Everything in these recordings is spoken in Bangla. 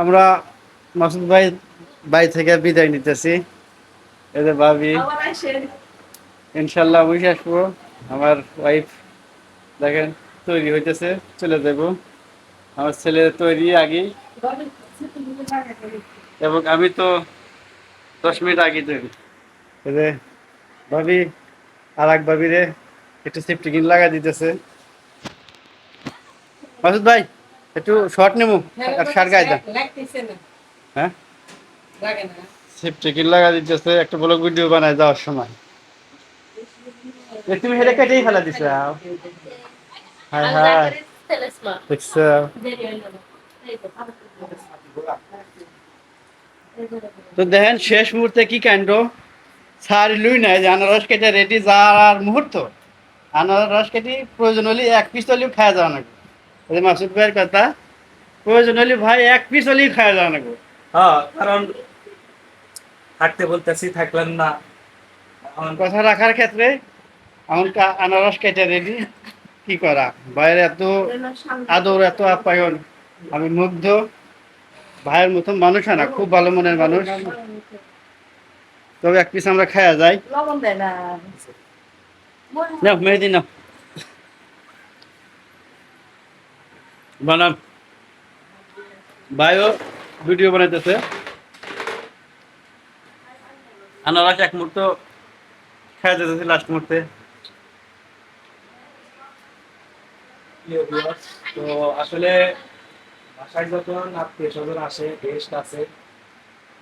আমরা মাসুদ ভাই বাড়ি থেকে বিদায় নিতেছি। এদের ভাবি ইনশাল্লাহ বুঝে আসব। আমার ওয়াইফ দেখেন তৈরি হইতেছে চলে যাব। আমার ছেলে তৈরি আগেই এবং আমি তো দশ মিনিট আগে তৈরি। এই যে ভাবি আর এক ভাবিরে একটু সেফটি কিন লাগা দিতেছে। মাসুদ ভাই একটু শর্ট নেব? আর শার্ট গায়ে দাও। লাগতেছে না। হ্যাঁ? লাগে না। সেফটি কিন লাগা দিতেছে? একটা ব্লগ ভিডিও বানায় যাওয়ার সময়। তুমি হেরে কেটেই ফেলা দিছে। হাই হাই। দেখছ? তো দেখেন শেষ মুহূর্তে কি কাণ্ড? সার ছাড়লুই নাই যে আনারস কেটে রেডি যাওয়ার মুহূর্ত। আনারস কেটে প্রয়োজন হলে এক পিস হলেও খাওয়া যাওয়া যে মাসুদ ভাইয়ের কথা প্রয়োজন হলে ভাই এক পিস হলেই খাওয়া যাওয়া নাগো হ্যাঁ কারণ থাকতে বলতেছি থাকলেন না। কথা রাখার ক্ষেত্রে এখন আনারস কেটে রেডি কি করা? বাইরে এত আদর এত আপ্যায়ন। আমি মুগ্ধ। ভাইয়ের মতন মানুষ না খুব ভালো মনের মানুষ। তবে এক পিস আমরা খাওয়া যাই লবণ দেয় না বানাম। ভাইও ভিডিও বানাইতেছে। আনারস এক মুহূর্ত খাওয়া যেতেছে লাস্ট মুহূর্তে। তো আসলে বাসায় যখন আত্মীয় স্বজন আসে গেস্ট আছে,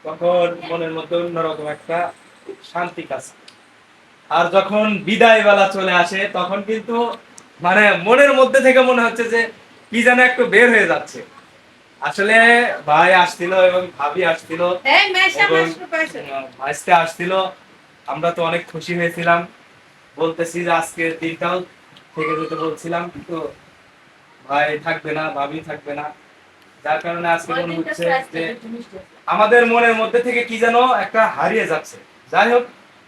তখন মনের মধ্যে অন্যরকম একটা শান্তি কাজ আর যখন বিদায় বেলা চলে আসে, তখন কিন্তু মানে মনের মধ্যে থেকে মনে হচ্ছে যে কি যেন একটু বের হয়ে যাচ্ছে। আসলে ভাই আসছিল এবং ভাবি আসছিল। ভাইসতে আসছিল। আমরা তো অনেক খুশি হয়েছিলাম। বলতেছি যে আজকে দিনটাও থেকে যেতে বলছিলাম কিন্তু ভাই থাকবে না ভাবি থাকবে না। যার কারণে আজকে মনে হচ্ছে যে আমাদের মনের মধ্যে থেকে কি যেন একটা হারিয়ে যাচ্ছে। যাই হোক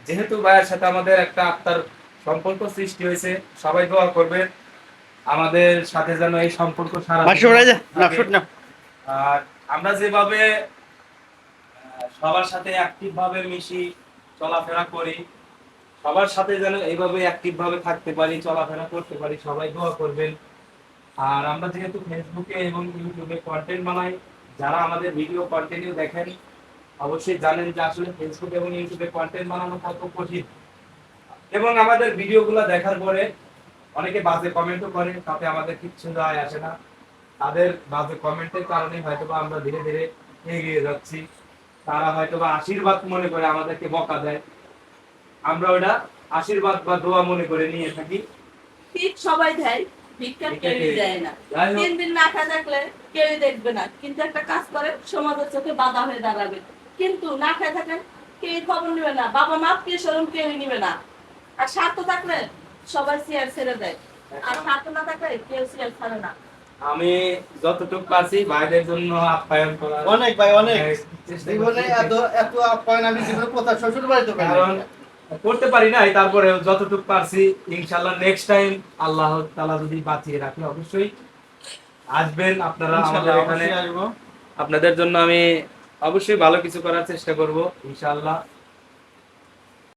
যেহেতু ভাইয়ের সাথে আমাদের একটা আত্মার সম্পর্ক সৃষ্টি হয়েছে সবাই দোয়া করবে আমাদের সাথে যেন এই সম্পর্ক সারা আর আমরা যেভাবে সবার সাথে অ্যাক্টিভ ভাবে মিশি চলাফেরা করি সবার সাথে যেন এইভাবে অ্যাক্টিভ ভাবে থাকতে পারি চলাফেরা করতে পারি সবাই দোয়া করবেন। আর আমরা যেহেতু ফেসবুকে এবং ইউটিউবে কন্টেন্ট বানাই যারা আমাদের ভিডিও কন্টিনিউ দেখেন অবশ্যই জানেন যে আসলে ফেসবুক এবং ইউটিউবে কন্টেন্ট বানানো কত কঠিন। এবং আমাদের ভিডিওগুলো দেখার পরে অনেকে বাজে কমেন্টও করে তাতে আমাদের কিচ্ছু যায় আসে না। তাদের বাজে কমেন্টের কারণে হয়তো বা আমরা ধীরে ধীরে এগিয়ে যাচ্ছি। তারা হয়তো বা আশীর্বাদ মনে করে আমাদেরকে বকা দেয়। আমরা ওটা আশীর্বাদ বা দোয়া মনে করে নিয়ে থাকি। ঠিক সবাই দেয় ভিক্ষা কেউই দেয় না। তিন দিন না খাওয়া থাকলে কেউই দেখবে না। কিন্তু একটা কাজ করে সমাজের চোখে বাধা হয়ে দাঁড়াবে। কিন্তু না খেয়ে থাকেন কেউ খবর নিবে না। বাবা মা কে সরম কেউই নিবে না। আর স্বার্থ থাকলে সবাই চেয়ার ছেড়ে দেয়। আর স্বার্থ না থাকলে কেউ চেয়ার ছাড়ে না। আমি যতটুকু পারছি ভাইদের জন্য আপ্যায়ন করার অনেক ভাই অনেক। জীবনে এত এত আপ্যায়ন আমি জীবনে কোথাও শ্বশুর বাড়িতে কারণ করতে পারি নাই তারপরে যতটুকু পারছি ইনশাল্লাহ নেক্সট টাইম আল্লাহ তাআলা যদি বাঁচিয়ে রাখে অবশ্যই আসবেন আপনারা আমাদের এখানে। আসব। আপনাদের জন্য আমি অবশ্যই ভালো কিছু করার চেষ্টা করব ইনশাআল্লাহ।